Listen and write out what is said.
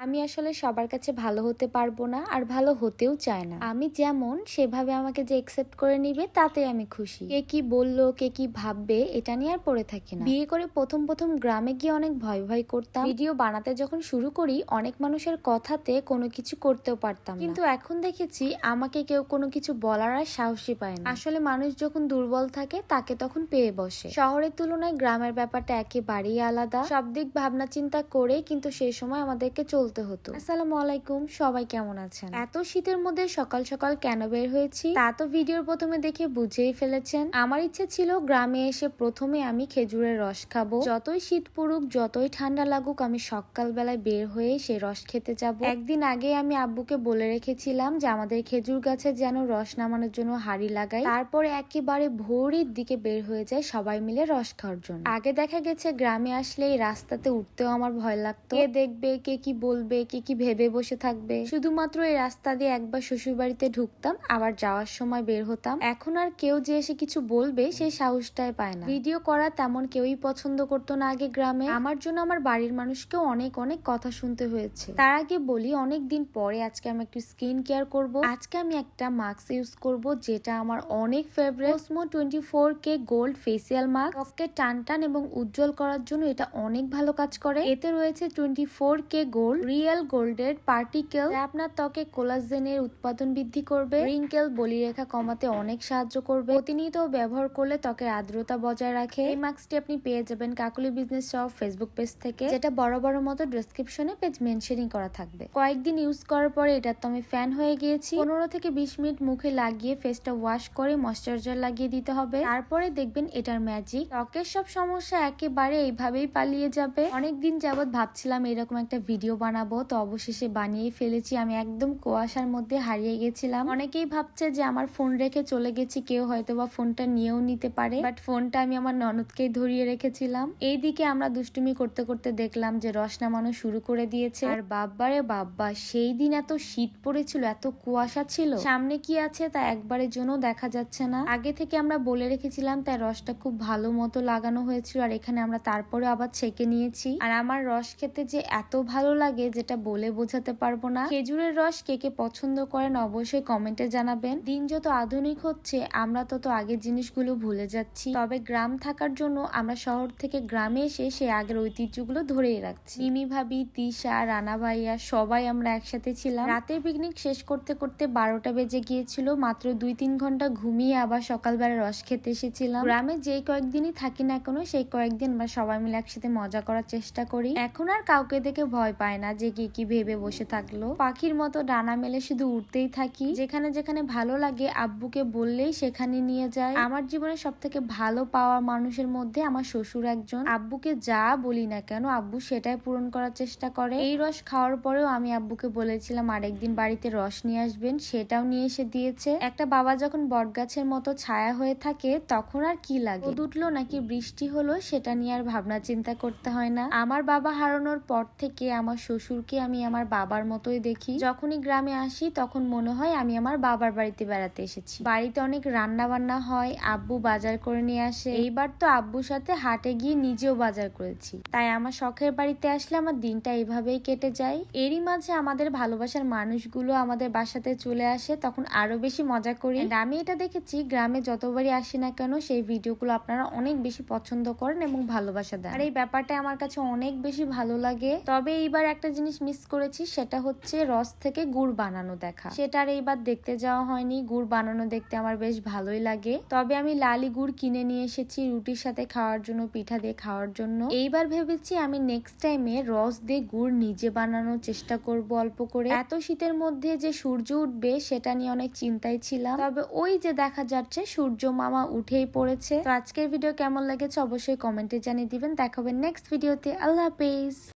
আমি আসলে সবার কাছে ভালো হতে পারব না আর ভালো হতেও চায় না। আমি যেমন সেভাবে আমাকে যে একসেপ্ট করে নিবে তাতে আমি খুশি। কে কি বলল, কে কি ভাববে, এটা নিয়ে আর পড়ে থাকি না। বিয়ে করে প্রথম প্রথম গ্রামে গিয়ে অনেক ভয় ভয় করতাম। ভিডিও বানাতে যখন শুরু করি, অনেক মানুষের কথাতে কোনো কিছু করতেও পারতাম কিন্তু এখন দেখেছি, আমাকে কেউ কোনো কিছু বলার আর সাহসী পায় না। আসলে মানুষ যখন দুর্বল থাকে, তাকে তখন পেয়ে বসে। শহরের তুলনায় গ্রামের ব্যাপারটা একেবারেই আলাদা। সব দিক ভাবনা চিন্তা করে কিন্তু সেই সময় আমাদেরকে চলতে হতো। আসসালামু আলাইকুম সবাই কেমন আছেন? এত শীতের মধ্যে সকাল সকাল কেন বের হয়েছি? তা তো ভিডিওর প্রথমে দেখে বুঝেই ফেলেছেন। আমার ইচ্ছে ছিল গ্রামে এসে প্রথমে আমি খেজুরের রস খাব। যতই শীত পড়ুক যতই ঠান্ডা লাগুক আমি সকালবেলায় বের হয়ে সেই রস খেতে যাব। একদিন আগে আমি আব্বুকে বলে রেখেছিলাম যে আমাদের খেজুর গাছে যেন রস নামানোর জন্য হাড়ি লাগাই। তারপরে একেবারে ভোরের দিকে বের হয়ে যায় সবাই মিলে রস খাওয়ার জন্য। আগে দেখা গেছে গ্রামে আসলে এই রাস্তাতে উঠতেও আমার ভয় লাগতো। কে দেখবে কে কি বলবে কে কি কি ভেবে বসে থাকবে। শুধুমাত্র এই রাস্তা দিয়ে একবার শ্বশুর বাড়িতে ঢুকতাম, আবার যাওয়ার সময় বের হতাম। এখন আর কেউ যে এসে কিছু বলবে সেই সাহসটাই পায় না। ভিডিও করা তেমন কেউই পছন্দ করতো না আগে গ্রামে। আমার জন্য আমার বাড়ির মানুষকেও অনেক অনেক কথা শুনতে হয়েছে। তার আগে বলি, অনেক দিন পরে আজকে আমি একটু স্কিন কেয়ার করব। আজকে আমি একটা মাস্ক ইউজ করব, যেটা আমার অনেক favourite. Osmo twenty four K gold facial mask ত্বককে টান টান এবং উজ্জ্বল করার জন্য এটা অনেক ভালো কাজ করে। এতে রয়েছে twenty four K gold real গোল্ডের পার্টিকেল আপনার ত্বকে কোলাজেনের উৎপাদন বৃদ্ধি করবে, রিঙ্কেল বলিরেখা কমাতে অনেক সাহায্য করবে প্রতিনিয়ত ব্যবহার করলে ত্বকের আর্দ্রতা বজায় রাখে। এই মাস্কটি আপনি পেয়ে যাবেন Kakuli business shop, Facebook page থেকে, যেটা বড় বড় মতো ডেসক্রিপশনে পেজ মেনশনিং করা থাকবে। কয়েকদিন ইউজ করার পরে এটার তো আমি ফ্যান হয়ে গিয়েছি। পনেরো থেকে বিশ মিনিট মুখে লাগিয়ে ফেসটা ওয়াশ করে ময়শ্চারাইজার লাগিয়ে দিতে হবে। তারপরে দেখবেন এটার ম্যাজিক। ত্বকের সব সমস্যা একেবারে এইভাবেই পালিয়ে যাবে। অনেকদিন যাবৎ ভাবছিলাম এরকম একটা ভিডিও বানাবো। তো অবশেষে বানিয়ে ফেলেছি। আমি একদম কুয়াশার মধ্যে হারিয়ে গেছিলাম। অনেকেই ভাবছে যে আমার ফোন রেখে চলে গেছি, কেউ হয়তো বা ফোনটা নিয়েও নিতে পারে। বাট ফোনটা আমি আমার ননদকেই ধরিয়ে রেখেছিলাম। এইদিকে আমরা দুষ্টুমি করতে করতে দেখলাম যে রস নামানো শুরু করে দিয়েছে। আর বাব্বারে বাব্বা সেই দিন এত শীত পড়েছিল, এত কুয়াশা ছিল। সামনে কি আছে তা একবারের জন্য দেখা যাচ্ছে না। আগে থেকে আমরা বলে রেখেছিলাম, তাই রসটা খুব ভালো মতো লাগানো হয়েছিল। আর এখানে আমরা তারপরে আবার ছেঁকে নিয়েছি। আর আমার রস খেতে যে এত ভালো লাগে যেটা বলে বোঝাতে পারব না। খেজুরের রস কে কে পছন্দ করেন অবশ্যই কমেন্টে জানাবেন। দিন যত আধুনিক হচ্ছে, আমরা তত আগের জিনিসগুলো ভুলে যাচ্ছি। তবে গ্রাম থাকার জন্য আমরা শহর থেকে গ্রামে এসে সে আগের ঐতিহ্যগুলো ধরেই রাখছি। মিমি ভাবি, তিশা, রানা ভাইয়া সবাই আমরা একসাথে ছিলাম। রাতের পিকনিক শেষ করতে করতে বারোটা বেজে গিয়েছিল। মাত্র দুই তিন ঘণ্টা ঘুমিয়ে আবার সকালবেলা রস খেতে এসেছিলাম। গ্রামে যেই কয়েকদিনই থাকি না কোনো, সেই কয়েকদিন আমরা সবাই মিলে একসাথে মজা করার চেষ্টা করি। এখন আর কাউকে দেখে ভয় পায় না যে কি কি ভেবে বসে থাকল। পাখির মতো ডানা মেলে শুধু উঠতেই থাকি। যেখানে যেখানে ভালো লাগে আব্বুকে বললেই সেখানে নিয়ে যায় আমার জীবনে সব থেকে ভালো পাওয়া মানুষের মধ্যে আমার শ্বশুর একজন। আব্বুকে যা বলি না কেন আব্বু সেটাই পূরণ করার চেষ্টা করে। এই রস খাওয়ার পরেও আমি আব্বুকে বলেছিলাম, আরেকদিন বাড়িতে রস নিয়ে আসবেন, সেটাও নিয়ে এসে দিয়েছে। একটা বাবা যখন বটগাছের মতো ছায়া হয়ে থাকে, তখন আর কি লাগে? উঠল নাকি বৃষ্টি হলো, সেটা নিয়ে আর ভাবনা চিন্তা করতে হয় না। আমার বাবা হারানোর পর থেকে আমার শ্বশুরকে আমি আমার বাবার মতোই দেখি। যখনই গ্রামে আসি, তখন মনে হয় আমি আমার বাবার বাড়িতে বেড়াতে এসেছি। বাড়িতে অনেক রান্না বান্না হয়, আব্বু বাজার করে নিয়ে আসে। এইবার তো আব্বুর সাথে হাটে গিয়ে নিজেও বাজার করেছি। তাই আমার শখের বাড়িতে আসলে আমার দিনটা এইভাবেই কেটে যায়। এরই মাঝে আমাদের ভালোবাসার মানুষগুলো আমাদের বাসাতে চলে আসে, তখন আরও বেশি মজা করি। আমি এটা দেখেছি, গ্রামে যতবারই আসি না কেন, সেই ভিডিওগুলো আপনারা অনেক বেশি পছন্দ করেন এবং ভালোবাসা দেন। আর এই ব্যাপারটা আমার কাছে অনেক বেশি ভালো লাগে। তবে এইবার একটা জিনিস মিস করেছি সেটা হচ্ছে রস থেকে গুড় বানানো দেখা। সেটার এইবার দেখতে যাওয়া হয়নি। গুড় বানানো দেখতে আমার বেশ ভালোই লাগে। তবে আমি লালি গুড় কিনে নিয়ে এসেছি রুটির সাথে খাওয়ার জন্য, পিঠা দিয়ে খাওয়ার জন্য। এইবার ভেবেছি আমি নেক্সট টাইমে রস দিয়ে গুড় নিজে বানানোর চেষ্টা করব অল্প করে। এত শীতের মধ্যে যে সূর্য উঠবে সেটা নিয়ে অনেক চিন্তায় ছিলাম। তবে ওই যে দেখা যাচ্ছে সূর্য মামা উঠেই পড়েছে। তো আজকের ভিডিও কেমন লেগেছে অবশ্যই কমেন্টে জানিয়ে দিবেন। দেখাবেন নেক্সট ভিডিওতে আল্লাহ হাফেজ।